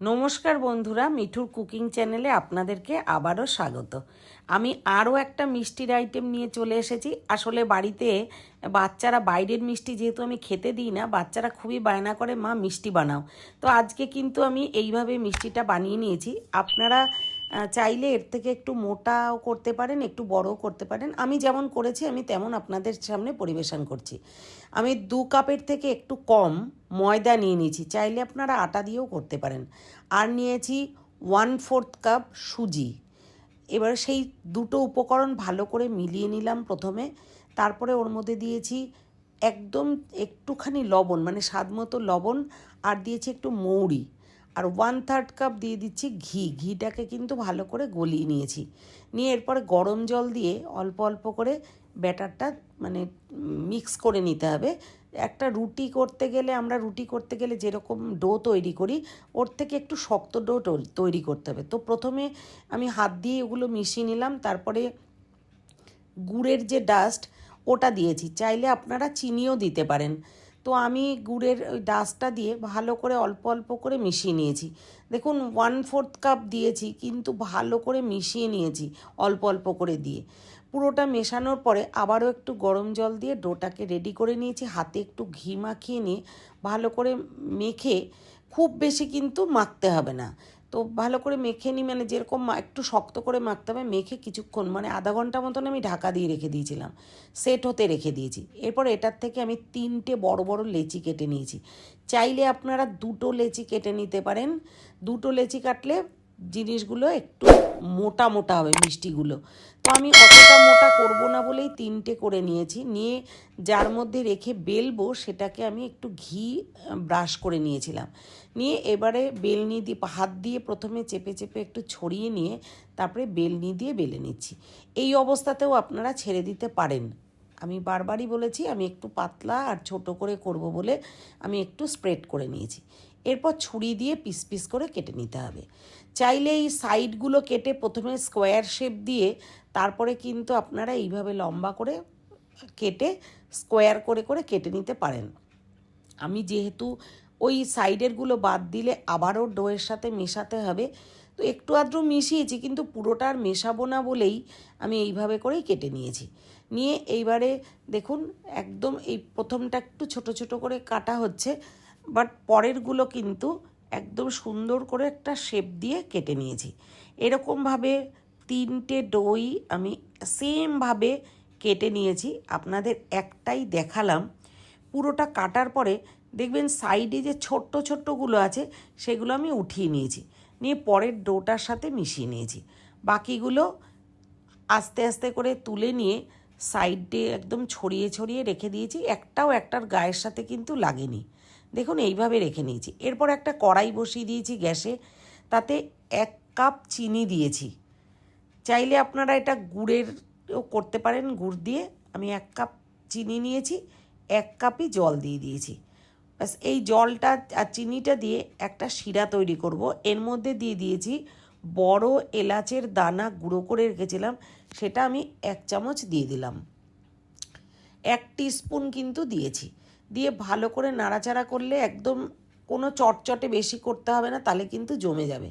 নমস্কার বন্ধুরা, মিঠুর কুকিং চ্যানেলে আপনাদেরকে আবারও স্বাগত। আমি আরও একটা মিষ্টির আইটেম নিয়ে চলে এসেছি। আসলে বাড়িতে বাচ্চারা, বাইরের মিষ্টি যেহেতু আমি খেতে দিই না, বাচ্চারা খুবই বায়না করে, মা, মিষ্টি বানাও। তো আজকে কিন্তু আমি এইভাবে মিষ্টিটা বানিয়ে নিয়েছি। আপনারা চাইলে এর থেকে একটু মোটাও করতে পারেন, একটু বড়ও করতে পারেন। আমি যেমন করেছি, আমি তেমন আপনাদের সামনে পরিবেশন করছি। আমি দু কাপের থেকে একটু কম ময়দা নিয়ে নিয়েছি, চাইলে আপনারা আটা দিয়েও করতে পারেন। আর নিয়েছি ওয়ান ফোর্থ কাপ সুজি। এবার সেই দুটো উপকরণ ভালো করে মিলিয়ে নিলাম প্রথমে। তারপরে ওর মধ্যে দিয়েছি একদম একটুখানি লবণ মানে স্বাদ মতো লবণ, আর দিয়েছি একটু মৌরি। আর ওয়ান থার্ড কাপ দিয়ে দিচ্ছি ঘি। ঘিটাকে কিন্তু ভালো করে গলিয়ে নিয়েছি। নিয়ে এরপরে গরম জল দিয়ে অল্প অল্প করে ব্যাটারটা মানে মিক্স করে নিতে হবে। একটা রুটি করতে গেলে, আমরা রুটি করতে গেলে যেরকম ডো তৈরি করি, ওর থেকে একটু শক্ত ডো তৈরি করতে হবে। তো প্রথমে আমি হাত দিয়ে ওগুলো মিশিয়ে নিলাম, তারপরে গুড়ের যে ডাস্ট ওটা দিয়েছি। চাইলে আপনারা চিনিও দিতে পারেন। তো আমি গুড়ের ওই ডাস্টটা দিয়ে ভালো করে অল্প অল্প করে মিশিয়ে নিয়েছি। দেখুন ওয়ান ফোর্থ কাপ দিয়েছি, কিন্তু ভালো করে মিশিয়ে নিয়েছি অল্প অল্প করে দিয়ে। পুরোটা মেশানোর পরে আবারও একটু গরম জল দিয়ে ডোটাকে রেডি করে নিয়েছি। হাতে একটু ঘি মাখিয়ে নিয়ে ভালো করে মেখে, খুব বেশি কিন্তু মাখতে হবে না। তো ভালো করে মেখে নিই মানে যেরকম একটু শক্ত করে মাখতে হবে, মেখে কিছুক্ষণ মানে আধা ঘণ্টা মতন আমি ঢাকা দিয়ে রেখে দিয়েছিলাম সেট হতে রেখে দিয়েছি। এরপর এটার থেকে আমি তিনটে বড় বড় লেচি কেটে নিয়েছি। চাইলে আপনারা দুটো লেচি কেটে নিতে পারেন। দুটো লেচি কাটলে জিনিসগুলো একটু মোটা মোটা হবে মিষ্টিগুলো। তো আমি অতটা মোটা করব না বলেই তিনটে করে নিয়েছি। নিয়ে যার মধ্যে রেখে বেলবো সেটাকে আমি একটু ঘি ব্রাশ করে নিয়েছিলাম। নিয়ে এবারে বেলনি দিয়ে, হাত দিয়ে প্রথমে চেপে চেপে একটু ছড়িয়ে নিয়ে তারপরে বেলনি দিয়ে বেলে নিচ্ছি। এই অবস্থাতেও আপনারা ছেড়ে দিতে পারেন। আমি বারবারই বলেছি, আমি একটু পাতলা আর ছোট করে করব বলে আমি একটু স্প্রেড করে নিয়েছি। এরপর ছুরি দিয়ে পিস পিস করে কেটে নিতে হবে। চাইলে এই সাইডগুলো কেটে প্রথমে স্কোয়ার শেপ দিয়ে তারপরে কিন্তু আপনারা এইভাবে লম্বা করে কেটে স্কোয়ার করে করে কেটে নিতে পারেন। আমি যেহেতু ওই সাইডেরগুলো বাদ দিলে আবারও ডোয়ের সাথে মেশাতে হবে। তো একটু আধটু মিশিয়েছি কিন্তু পুরোটা আর মেশাবো না বলেই আমি এইভাবে করেই কেটে নিয়েছি। নিয়ে এইবারে দেখুন, একদম এই প্রথমটা একটু ছোট ছোট করে কাটা হচ্ছে। বাট পরেরগুলো কিন্তু একদম সুন্দর করে একটা শেপ দিয়ে কেটে নিয়েছি। এরকমভাবে তিনটে ডই আমি সেমভাবে কেটে নিয়েছি। আপনাদের একটাই দেখালাম। পুরোটা কাটার পরে দেখবেন সাইডে যে ছোট্ট ছোট্টগুলো আছে, সেগুলো আমি উঠিয়ে নিয়েছি। নিয়ে পরের ডোটার সাথে মিশিয়ে নিয়েছি। বাকিগুলো আস্তে আস্তে করে তুলে নিয়ে সাইডে একদম ছড়িয়ে ছড়িয়ে রেখে দিয়েছি। একটাও একটার গায়ের সাথে কিন্তু লাগেনি। দেখুন, এইভাবে রেখে নিয়েছি। এরপর একটা কড়াই বসিয়ে দিয়েছি গ্যাসে। তাতে এক কাপ চিনি দিয়েছি। চাইলে আপনারা এটা গুড়েরও করতে পারেন, গুড় দিয়ে। আমি এক কাপ চিনি নিয়েছি, এক কাপই জল দিয়ে দিয়েছি। ব্যাস, এই জলটা আর চিনিটা দিয়ে একটা শিরা তৈরি করব। এর মধ্যে দিয়ে দিয়েছি বড় এলাচের দানা গুঁড়ো করে রেখেছিলাম। সেটা আমি এক চামচ দিয়ে দিলাম। এক স্পুন কিন্তু দিয়েছি। দিয়ে ভালো করে নাড়াচাড়া করলে একদম কোনো চটচটে বেশি করতে হবে না, তাহলে কিন্তু জমে যাবে।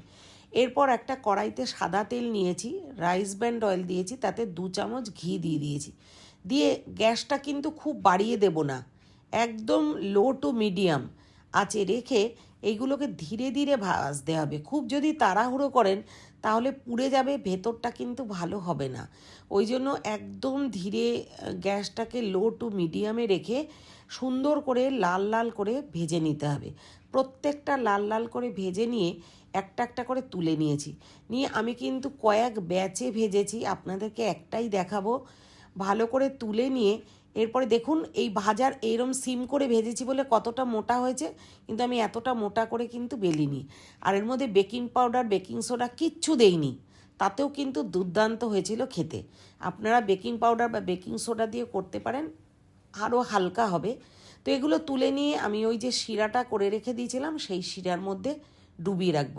এরপর একটা কড়াইতে সাদা তেল নিয়েছি, রাইস ব্যান্ড অয়েল দিয়েছি, তাতে দু চামচ ঘি দিয়ে দিয়েছি। দিয়ে গ্যাসটা কিন্তু খুব বাড়িয়ে দেব না, একদম লো টু মিডিয়াম আঁচে রেখে এইগুলোকে ধীরে ধীরে ভাজতে হবে। খুব যদি তাড়াহুড়ো করেন তাহলে পুড়ে যাবে, ভেতরটা কিন্তু ভালো হবে না। ওই জন্য একদম ধীরে গ্যাসটাকে লো টু মিডিয়ামে রেখে সুন্দর করে লাল লাল করে ভেজে নিতে হবে। প্রত্যেকটা লাল লাল করে ভেজে নিয়ে একটা একটা করে তুলে নিয়েছি। নিয়ে আমি কিন্তু কয়েক ব্যাচে ভেজেছি। আপনাদেরকে একটাই দেখাবো। ভালো করে তুলে নিয়ে এরপরে দেখুন এই ভাজার এইরম সিম করে ভেজেছি বলে কতটা মোটা হয়েছে, কিন্তু আমি এতটা মোটা করে কিন্তু বেলিনি। আর এর মধ্যে বেকিং পাউডার, বেকিং সোডা কিচ্ছু দেইনি, তাতেও কিন্তু দুর্দান্ত হয়েছিল খেতে। আপনারা বেকিং পাউডার বা বেকিং সোডা দিয়ে করতে পারেন, আরও হালকা হবে। তো এগুলো তুলে নিয়ে আমি ওই যে শিরাটা করে রেখে দিয়েছিলাম, সেই শিরার মধ্যে ডুবিয়ে রাখব।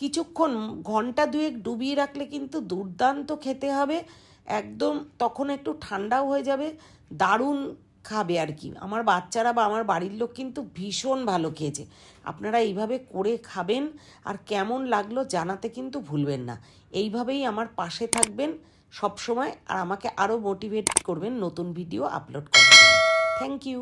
কিছুক্ষণ, ঘণ্টা দুয়েক ডুবিয়ে রাখলে কিন্তু দুর্দান্ত খেতে হবে। একদম তখন একটু ঠান্ডাও হয়ে যাবে, দারুণ খাবে আর কি। আমার বাচ্চারা বা আমার বাড়ির লোক কিন্তু ভীষণ ভালো খেয়েছে। আপনারা এইভাবে করে খাবেন আর কেমন লাগল জানাতে কিন্তু ভুলবেন না। এইভাবেই আমার পাশে থাকবেন সব সময় আর আমাকে আরও মোটিভেট করবেন নতুন ভিডিও আপলোড করবেন থ্যাংক ইউ